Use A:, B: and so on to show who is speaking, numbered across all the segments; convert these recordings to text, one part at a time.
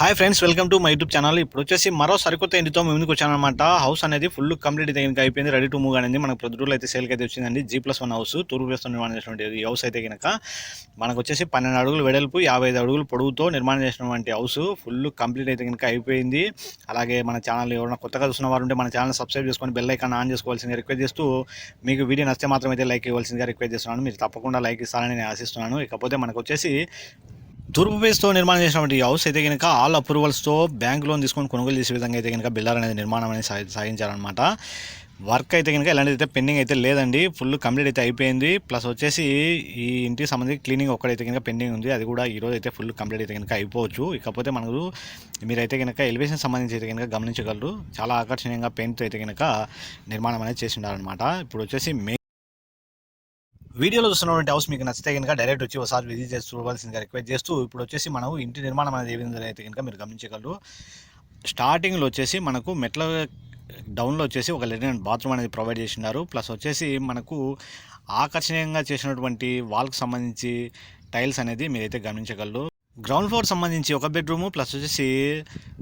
A: Hi friends welcome to my YouTube channel. ఇప్పుడు వచ్చేసి మరో సరికొత్త ఇంటితో ముందుకు వచ్చానమాట హౌస్ అనేది ఫుల్ కంప్లీట్ అయితే ఇంకా అయిపోయింది రెడీ టు మూవ్ అనేది మనకు ప్రొద్దుటూరులో అయితే సేల్కి అయితే వచ్చిందండి. జీ ప్లస్ వన్ హౌస్ తూర్పు వేస్తూ నిర్మాణం చేసినటువంటి ఈ హౌస్ అయితే కనుక మనకు వచ్చేసి పన్నెండు అడుగులు వెడల్పు యాభై ఐదు అడుగులు పొడవుతో నిర్మాణం చేసినటువంటి హౌస్ ఫుల్ కంప్లీట్ అయితే కనుక అయిపోయింది. అలాగే మన ఛానల్ ఎవరైనా కొత్తగా చూసిన వారు ఉంటే మన ఛానల్ సబ్స్క్రైబ్ చేసుకొని బెల్ ఐకాన్ ఆన్ చేసుకోవాల్సింది రిక్వెస్ట్ చేస్తూ మీకు వీడియో నచ్చితే మాత్రం అయితే లైక్ ఇవ్వాల్సిందిగా రిక్వెస్ట్ చేస్తున్నాను. మీరు తప్పకుండా లైక్ ఇస్తారని నేను ఆశిస్తున్నాను. ఇకపోతే మనకు వచ్చేసి తూర్పు బేస్తో నిర్మాణం చేసినటువంటి ఈ హౌస్ అయితే కనుక ఆల్ అప్రూవల్స్తో బ్యాంక్ లోన్ తీసుకొని కొనుగోలు చేసే విధంగా అయితే కనుక బిల్డర్ అనేది నిర్మాణం అనేది సాగించారనమాట వర్క్ అయితే కనుక ఎలాంటిది అయితే పెండింగ్ అయితే లేదండి. ఫుల్ కంప్లీట్ అయితే అయిపోయింది. ప్లస్ వచ్చేసి ఈ ఇంటికి సంబంధించి క్లీనింగ్ ఒక్కడైతే కనుక పెండింగ్ ఉంది. అది కూడా ఈ రోజు అయితే ఫుల్ కంప్లీట్ అయితే కనుక అయిపోవచ్చు. ఇకపోతే మనకు మీరైతే కనుక ఎలివేషన్ సంబంధించి అయితే కనుక గమనించగలరు. చాలా ఆకర్షణీయంగా పెయింట్తో అయితే కనుక నిర్మాణం అనేది చేసి ఉండాలన్నమాట ఇప్పుడు వచ్చేసి వీడియోలో చూస్తున్నటువంటి హౌస్ మీకు నచ్చితే కనుక డైరెక్ట్ వచ్చి ఒకసారి విజిట్ చేసి చూడవలసిందిగా రిక్వెస్ట్ చేస్తూ ఇప్పుడు వచ్చేసి మనం ఇంటి నిర్మాణం అనేది ఏ విధంగా అయితే కనుక మీరు గమనించగలరు స్టార్టింగ్లో వచ్చేసి మనకు మెట్ల డౌన్లో వచ్చేసి ఒక లెటిన్ బాత్రూమ్ అనేది ప్రొవైడ్ చేసినారు. ప్లస్ వచ్చేసి మనకు ఆకర్షణీయంగా చేసినటువంటి వాల్కి సంబంధించి టైల్స్ అనేది మీరైతే గమనించగలరు. గ్రౌండ్ ఫ్లోర్ సంబంధించి ఒక బెడ్రూమ్ ప్లస్ వచ్చేసి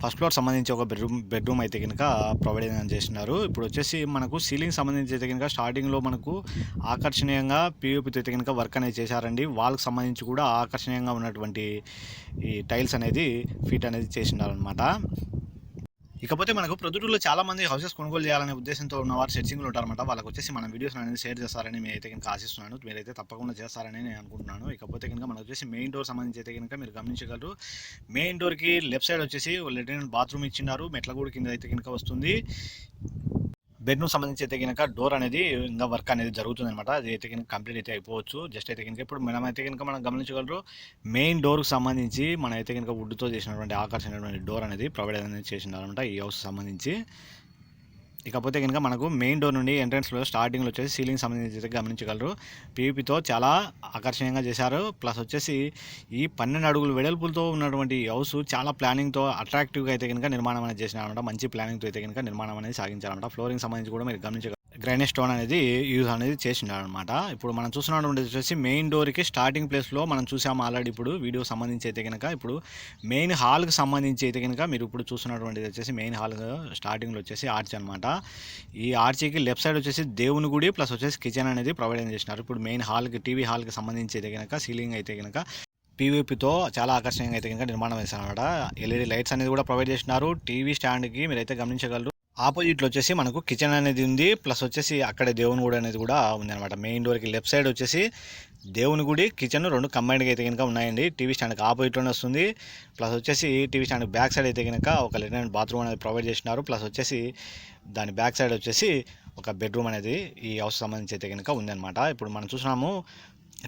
A: ఫస్ట్ ఫ్లోర్ సంబంధించి ఒక బెడ్రూమ్ బెడ్రూమ్ అయితే కనుక ప్రొవైడ్ చేసినారు ఇప్పుడు వచ్చేసి మనకు సీలింగ్ సంబంధించి అయితే కనుక స్టార్టింగ్లో మనకు ఆకర్షణీయంగా పీఓపీతో అయితే కనుక వర్క్ అనేది చేశారండి. వాళ్ళకి సంబంధించి కూడా ఆకర్షణీయంగా ఉన్నటువంటి ఈ టైల్స్ అనేది ఫిట్ అనేది చేసినారనమాట ఇకపోతే మనకు ప్రొద్దుటూరులో చాలా మంది హౌసెస్ కొనుగోలు చేయాలనే ఉద్దేశంతో ఉన్న వారు సెర్చింగ్లు ఉంటారన్నమాట. వాళ్ళకి వచ్చేసి మన వీడియోస్ అనేది షేర్ చేస్తారని మీరైతే కనుక ఆశిస్తున్నాను. మీరైతే తప్పకుండా చేస్తారని నేను అనుకుంటున్నాను. ఇకపోతే కనుక మనకు వచ్చేసి మెయిన్ డోర్ సంబంధించి అయితే కనుక మీరు గమనించగలరు. మెయిన్ డోర్కి లెఫ్ట్ సైడ్ వచ్చేసి లెట్రిన్ బాత్రూమ్ ఇచ్చినారు మెట్ల కూడా కింద అయితే కనుక వస్తుంది. బెడ్రూమ్ సంబంధించి అయితే కనుక డోర్ అనేది ఇంకా వర్క్ అనేది జరుగుతుంది అనమాట అది అయితే కనుక కంప్లీట్ అయితే అయిపోవచ్చు. జస్ట్ అయితే కనుక ఇప్పుడు మనం అయితే కనుక మనం గమనించగలరు మెయిన్ డోర్కి సంబంధించి మనం అయితే కనుక వుడ్తో చేసినటువంటి ఆకర్షణటువంటి డోర్ అనేది ప్రొవైడ్ అనేది చేసినారనమాట ఈ హౌస్ సంబంధించి. ఇకపోతే కనుక మనకు మెయిన్ డోర్ నుండి ఎంట్రన్స్లో స్టార్టింగ్లో వచ్చేసి సీలింగ్ సంబంధించి గమనించగలరు. పీవీపీతో చాలా ఆకర్షణీయంగా చేశారు. ప్లస్ వచ్చేసి ఈ పన్నెండు అడుగులు వెడల్పులతో ఉన్నటువంటి హౌస్ చాలా ప్లానింగ్తో అట్రాక్టివ్గా అయితే కనుక నిర్మాణం అనేది చేసినారనమాట మంచి ప్లానింగ్తో అయితే కనుక నిర్మాణం అనేది సాగించారనమాట ఫ్లోరింగ్ సంబంధించి కూడా మీరు గమనించగలరు గ్రైనేట్ స్టోన్ అనేది యూజ్ అనేది చేసినాడు అనమాట ఇప్పుడు మనం చూస్తున్నటువంటి వచ్చేసి మెయిన్ డోర్కి స్టార్టింగ్ ప్లేస్లో మనం చూసాము ఆల్రెడీ ఇప్పుడు వీడియో సంబంధించి అయితే కనుక ఇప్పుడు మెయిన్ హాల్కి సంబంధించి అయితే కనుక మీరు ఇప్పుడు చూస్తున్నటువంటిది వచ్చేసి మెయిన్ హాల్ స్టార్టింగ్లో వచ్చేసి ఆర్చ్ అనమాట. ఈ ఆర్చీకి లెఫ్ట్ సైడ్ వచ్చేసి దేవుని గుడి ప్లస్ వచ్చేసి కిచెన్ అనేది ప్రొవైడ్ చేసినారు. ఇప్పుడు మెయిన్ హాల్కి టీవీ హాల్కి సంబంధించి అయితే కనుక సీలింగ్ అయితే కనుక పీవీపీతో చాలా ఆకర్షణీయంగా అయితే కనుక నిర్మాణం చేశారు అనమాట ఎల్ఈడి లైట్స్ అనేది కూడా ప్రొవైడ్ చేసినారు. టీవీ స్టాండ్కి మీరైతే గమనించగలరు. ఆపోజిట్లో వచ్చేసి మనకు కిచెన్ అనేది ఉంది ప్లస్ వచ్చేసి అక్కడ దేవుని గుడి అనేది కూడా ఉంది అనమాట మెయిన్ డోర్కి లెఫ్ట్ సైడ్ వచ్చేసి దేవుని గుడి కిచెన్ రెండు కంబైన్డ్గా అయితే కనుక ఉన్నాయండి. టీవీ స్టాండ్కి ఆపోజిట్లోనే వస్తుంది. ప్లస్ వచ్చేసి టీవీ స్టాండ్ బ్యాక్ సైడ్ అయితే కనుక ఒక లెటర్నెంట్ బాత్రూమ్ అనేది ప్రొవైడ్ చేసినారు. ప్లస్ వచ్చేసి దాని బ్యాక్ సైడ్ వచ్చేసి ఒక బెడ్రూమ్ అనేది ఈ హౌస్ సంబంధించి అయితే కనుక ఉందన్నమాట. ఇప్పుడు మనం చూసినాము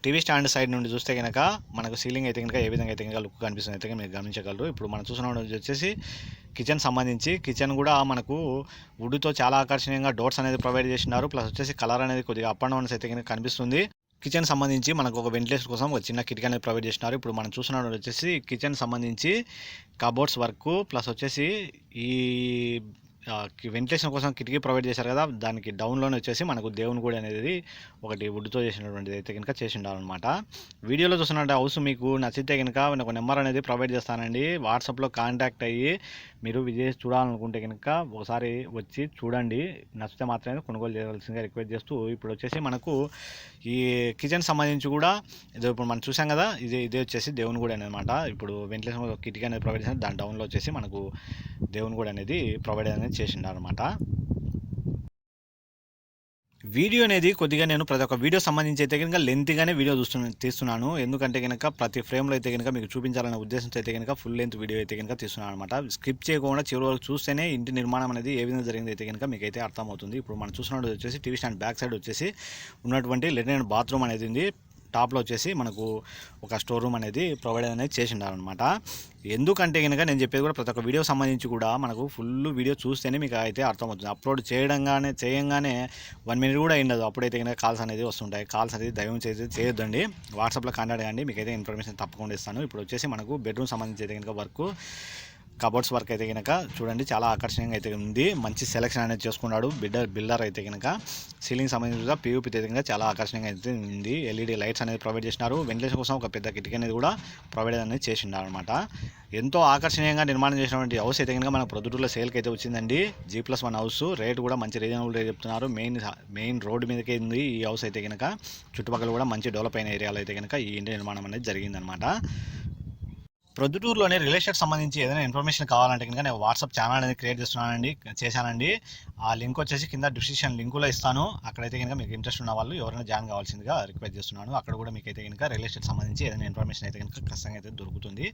A: టీవీ స్టాండ్ సైడ్ నుండి చూస్తే కనుక మనకు సీలింగ్ అయితే కనుక ఏ విధంగా అయితే కనుక లుక్ కనిపిస్తుంది అయితే మీరు గమనించగలరు. ఇప్పుడు మనం చూసిన వచ్చేసి కిచెన్ సంబంధించి కిచెన్ కూడా మనకు వుడ్తో చాలా ఆకర్షణీయంగా డోర్స్ అనేది ప్రొవైడ్ చేసినారు ప్లస్ వచ్చేసి కలర్ అనేది కొద్దిగా అప్ అండ్ డౌన్స్ అయితే కనుక కనిపిస్తుంది. కిచెన్ సంబంధించి మనకు ఒక వెంటిలేషన్ కోసం ఒక చిన్న కిటికీ అనేది ప్రొవైడ్ చేసినారు ఇప్పుడు మనం చూస్తున్నది వచ్చేసి కిచెన్ సంబంధించి కబోర్డ్స్ వర్క్ ప్లస్ వచ్చేసి ఈ వెంటిలేషన్ కోసం కిటికీ ప్రొవైడ్ చేశారు కదా దానికి డౌన్లోనే వచ్చేసి మనకు దేవుని గుడి అనేది ఒకటి వుడ్తో చేసినటువంటిది అయితే కనుక చేసి ఉండాలన్నమాట. వీడియోలో చూసినట్టు హౌస్ మీకు నచ్చితే కనుక నేను ఒక నెంబర్ అనేది ప్రొవైడ్ చేస్తానండి. వాట్సాప్లో కాంటాక్ట్ అయ్యి మీరు విజయ్ చూడాలనుకుంటే కనుక ఒకసారి వచ్చి చూడండి. నచ్చితే మాత్రమే కొనుగోలు చేయవలసిందిగా రిక్వెస్ట్ చేస్తూ ఇప్పుడు వచ్చేసి మనకు ఈ కిచెన్ సంబంధించి కూడా ఇది ఇప్పుడు మనం చూసాం కదా ఇది ఇదే వచ్చేసి దేవుని గుడి అనమాట ఇప్పుడు వెంటిలేషన్ కిటికీ అనేది ప్రొవైడ్ చేసిన దాని డౌన్లో వచ్చేసి మనకు దేవుని గుడి అనేది ప్రొవైడ్ అనేది చేసిండారనమాట వీడియో అనేది కొద్దిగా నేను ప్రతి ఒక్క వీడియో సంబంధించి అయితే కనుక లెంత్గానే వీడియో చూస్తున్నా తీస్తున్నాను. ఎందుకంటే కనుక ప్రతి ఫ్రేమ్లో అయితే కనుక మీకు చూపించాలనే ఉద్దేశంతో అయితే కనుక ఫుల్ లెంత్ వీడియో అయితే కనుక తీస్తున్నాను అనమాట స్కిప్ చేయకుండా చివరి వరకు చూస్తేనే ఇంటి నిర్మాణం అనేది ఏ విధంగా జరిగింది అయితే కనుక మీకు అయితే అర్థమవుతుంది. ఇప్పుడు మనం చూస్తున్నది వచ్చేసి టీవీ స్టాండ్ బ్యాక్ సైడ్ వచ్చేసి ఉన్నటువంటి లెటర్ బాత్రూమ్ అనేది ఉంది. టాప్లో వచ్చేసి మనకు ఒక స్టోర్ రూమ్ అనేది ప్రొవైడ్ అనేది చేసి ఉండాలన్నమాట ఎందుకంటే కనుక నేను చెప్పేది కూడా ప్రతి ఒక్క వీడియో సంబంధించి కూడా మనకు ఫుల్ వీడియో చూస్తేనే మీకు అయితే అర్థమవుతుంది. అప్లోడ్ చేయడంగానే చేయంగానే వన్ మినిట్ కూడా అయిండదు అప్పుడైతే కనుక కాల్స్ అనేది వస్తుంటాయి. కాల్స్ అనేది దైవం చేసి చేయొద్దండి. వాట్సాప్లో కాంటాక్ట్ మీకు మీకైతే ఇన్ఫర్మేషన్ తప్పకుండా ఇస్తాను. ఇప్పుడు వచ్చేసి మనకు బెడ్రూమ్ సంబంధించి అయితే కనుక వర్క్ కబోర్డ్స్ వర్క్ అయితే కనుక చూడండి చాలా ఆకర్షణీయంగా అయితే ఉంది. మంచి సెలెక్షన్ అనేది చేసుకున్నాడు. బిల్డర్ బిల్డర్ అయితే కనుక సీలింగ్ సంబంధించిన పీయూపీ అయితే కనుక చాలా ఆకర్షణీయంగా అయితే ఉంది. ఎల్ఈడి లైట్స్ అనేది ప్రొవైడ్ చేసినారు. వెంటిలేషన్ కోసం ఒక పెద్ద కిటికీ అనేది కూడా ప్రొవైడ్ అనేది చేసిండారు అనమాట ఎంతో ఆకర్షణీయంగా నిర్మాణం చేసినటువంటి హౌస్ అయితే కనుక మన ప్రొద్దుటూరులో సేల్కి అయితే వచ్చిందండి. G plus one house rate కూడా మంచి రీజనబుల్ రేట్ చెప్తున్నారు. మెయిన్ మెయిన్ రోడ్డు మీదకే ఉంది ఈ హౌస్ అయితే కనుక చుట్టుపక్కల కూడా మంచి డెవలప్ అయిన ఏరియాలో అయితే కనుక ఈ ఇంటి నిర్మాణం అనేది జరిగిందనమాట ప్రొద్దుటూరులోనే రియల్ ఎస్టేట్ సంబంధించి ఏదైనా ఇన్ఫర్మేషన్ కావాలంటే కనుక నేను వాట్సాప్ ఛానల్ అనేది క్రియేట్ చేస్తున్నానండి చేశానండి. ఆ లింక్ వచ్చేసి కింద డిస్క్రిప్షన్ లింకులో ఇస్తాను. అక్కడైతే కనుక మీకు ఇంట్రెస్ట్ ఉన్న వాళ్ళు ఎవరైనా జాయిన్ కావాల్సిందిగా రిక్వెస్ట్ చేస్తున్నాను. అక్కడ కూడా మీకు అయితే కనుక రియల్ ఎస్టేట్ సంబంధించి ఏదైనా ఇన్ఫర్మేషన్ అయితే కనుక ఖచ్చితంగా అయితే దొరుకుతుంది.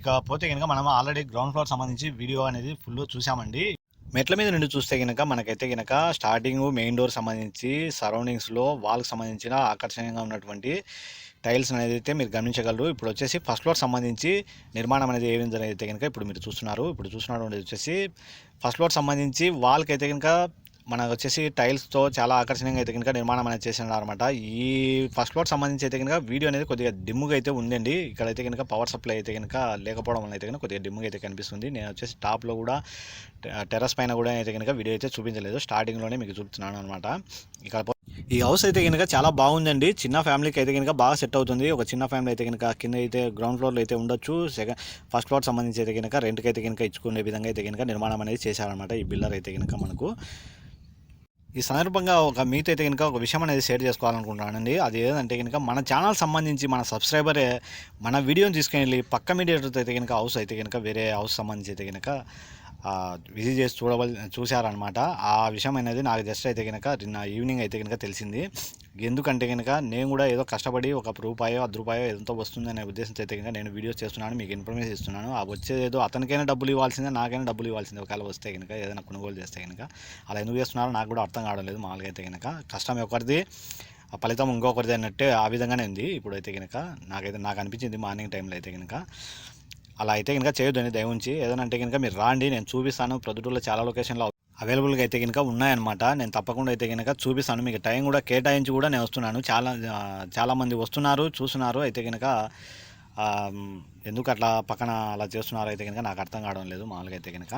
A: ఇక పోతే కనుక మనం ఆల్రెడీ గ్రౌండ్ ఫ్లోర్ సంబంధించి వీడియో అనేది ఫుల్ చూసామండి మెట్ల మీద నుండి చూస్తే కనుక మనకైతే కనుక స్టార్టింగ్ మెయిన్ డోర్ సంబంధించి సరౌండింగ్స్లో వాళ్ళకి సంబంధించిన ఆకర్షణీయంగా ఉన్నటువంటి టైల్స్ అనేది అయితే మీరు గమనించగలరు. ఇప్పుడు వచ్చేసి ఫస్ట్ ఫ్లోర్ సంబంధించి నిర్మాణం అనేది ఏ విధంగా అయితే కనుక ఇప్పుడు మీరు చూస్తున్నారు. ఇప్పుడు చూస్తున్నటువంటి వచ్చేసి ఫస్ట్ ఫ్లోర్ సంబంధించి వాల్కి అయితే కనుక మనకు వచ్చేసి టైల్స్తో చాలా ఆకర్షణీయంగా అయితే కనుక నిర్మాణం అనేది చేసినారు అనమాట ఈ ఫస్ట్ ఫ్లోర్ సంబంధించి అయితే కనుక వీడియో అనేది కొద్దిగా డిమ్గా అయితే ఉందండి ఇక్కడైతే కనుక పవర్ సప్లై అయితే కనుక లేకపోవడం వల్ల అయితే కనుక కొద్దిగా డిమ్గా అయితే కనిపిస్తుంది నేను వచ్చేసి టాప్లో కూడా టెర్రస్ పైన కూడా అయితే కనుక వీడియో అయితే చూపించలేదు స్టార్టింగ్లోనే మీకు చూపుతున్నాను అనమాట ఇక్కడ ఈ హౌస్ అయితే కనుక చాలా బాగుందండి చిన్న ఫ్యామిలీకి అయితే కనుక బాగా సెట్ అవుతుంది ఒక చిన్న ఫ్యామిలీ అయితే కనుక కింద అయితే గ్రౌండ్ ఫ్లోర్లో అయితే ఉండొచ్చు సెకండ్ ఫస్ట్ ఫ్లోర్ సంబంధించి అయితే కనుక రెంట్కి అయితే కనుక ఇచ్చుకునే విధంగా అయితే కనుక నిర్మాణం అనేది చేశారనమాట ఈ బిల్లర్ అయితే కనుక మనకు ఈ సందర్భంగా ఒక మీతో అయితే కనుక ఒక విషయం అనేది షేర్ చేసుకోవాలనుకుంటున్నానండి. అది ఏదంటే కనుక మన ఛానల్ సంబంధించి మన సబ్స్క్రైబరే మన వీడియోని తీసుకుని వెళ్ళి పక్క మీడియాతో అయితే కనుక హౌస్ అయితే కనుక వేరే హౌస్ సంబంధించి అయితే కనుక విజిట్ చేసి చూడవల్ చూశారనమాట ఆ విషయం అనేది నాకు జస్ట్ అయితే కనుక నిన్న ఈవినింగ్ అయితే కనుక తెలిసింది. ఎందుకంటే కనుక నేను కూడా ఏదో కష్టపడి ఒక రూపాయో అర్ధ రూపాయో ఎంతో వస్తుందనే ఉద్దేశంతో అయితే కనుక నేను వీడియోస్ చేస్తున్నాను మీకు ఇన్ఫర్మేషన్ ఇస్తున్నాను. ఆ వచ్చేది ఏదో అతనికైనా డబ్బులు ఇవ్వాల్సిందే నాకైనా డబ్బులు ఇవ్వాల్సిందే. ఒకవేళ వస్తే కనుక ఏదైనా కొనుగోలు చేస్తే కనుక అలా ఎందుకు చేస్తున్నారో నాకు కూడా అర్థం కావడం లేదు మామూలుగా అయితే కనుక కష్టం ఒకరిది ఆ ఫలితం ఇంకొకరిది అన్నట్టే ఆ విధంగానే ఉంది. ఇప్పుడైతే కనుక నాకైతే నాకు అనిపించింది మార్నింగ్ టైంలో అయితే కనుక అలా అయితే కనుక చేయొద్దని దయవుంచి. ఏదైనా అంటే కనుక మీరు రాండి నేను చూపిస్తాను. ప్రొద్దుటూరులో చాలా లొకేషన్లో అవైలబుల్గా అయితే కనుక ఉన్నాయన్నమాట. నేను తప్పకుండా అయితే కనుక చూపిస్తాను. మీకు టైం కూడా కేటాయించి కూడా నేను వస్తున్నాను. చాలా చాలామంది వస్తున్నారు చూస్తున్నారు. అయితే కనుక ఎందుకు అట్లా పక్కన అలా చేస్తున్నారు అయితే కనుక నాకు అర్థం కావడం లేదు మామూలుగా అయితే కనుక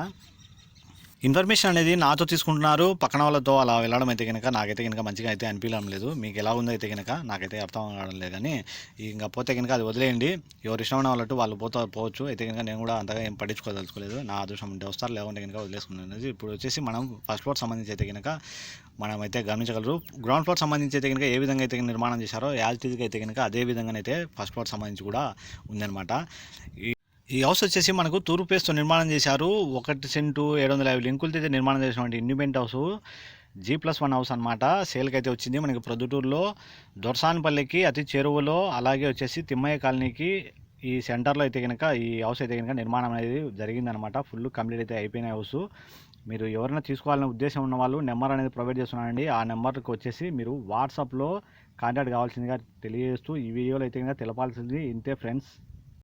A: ఇన్ఫర్మేషన్ అనేది నాతో తీసుకుంటున్నారు. పక్కన వాళ్ళతో అలా వెళ్ళడం అయితే కనుక నాకైతే కనుక మంచిగా అయితే అనిపించడం లేదు. మీకు ఎలా ఉందో అయితే కనుక నాకైతే అర్థం కావడం లేదు కానీ ఇంకా పోతే కనుక అది వదిలేయండి. ఎవరు ఇష్టమైన వాళ్ళట్టు వాళ్ళు పోతా పోవచ్చు. అయితే కనుక నేను కూడా అంతగా ఏం పట్టించుకోదలుచుకోలేదు. నా అదృష్టం ఉంటే వస్తారు లేకుంటే కనుక వదిలేసుకున్నాను ఇప్పుడు వచ్చేసి మనం ఫస్ట్ ఫ్లోర్ సంబంధించి అయితే కనుక మనం అయితే గమనించగలరు. గ్రౌండ్ ఫ్లోర్ సంబంధించి అయితే కనుక ఏ విధంగా అయితే నిర్మాణం చేశారో యాజ్ అయితే కనుక అదే విధంగానైతే ఫస్ట్ ఫ్లోర్ సంబంధించి కూడా ఉందన్నమాట. ఈ ఈ హౌస్ వచ్చేసి మనకు తూర్పు పేస్తో నిర్మాణం చేశారు. ఒకటి సెంటు ఏడు వందల యాభై లింకులతో అయితే నిర్మాణం చేసినటువంటి independent house. G plus one house అనమాట సేల్కి అయితే వచ్చింది మనకి ప్రొద్దుటూరులో. దొరసానిపల్లికి అతి చేరువలో అలాగే వచ్చేసి తిమ్మయ్య కాలనీకి ఈ సెంటర్లో అయితే కనుక ఈ హౌస్ అయితే కనుక నిర్మాణం అనేది జరిగిందనమాట ఫుల్ కంప్లీట్ అయితే అయిపోయిన హౌస్. మీరు ఎవరైనా తీసుకోవాలనే ఉద్దేశం ఉన్న వాళ్ళు నెంబర్ అనేది ప్రొవైడ్ చేస్తున్నానండి. ఆ నెంబర్కి వచ్చేసి మీరు వాట్సాప్లో కాంటాక్ట్ కావాల్సిందిగా తెలియజేస్తూ ఈ వీడియోలో అయితే కనుక తెలపాల్సింది. ఇంతే ఫ్రెండ్స్.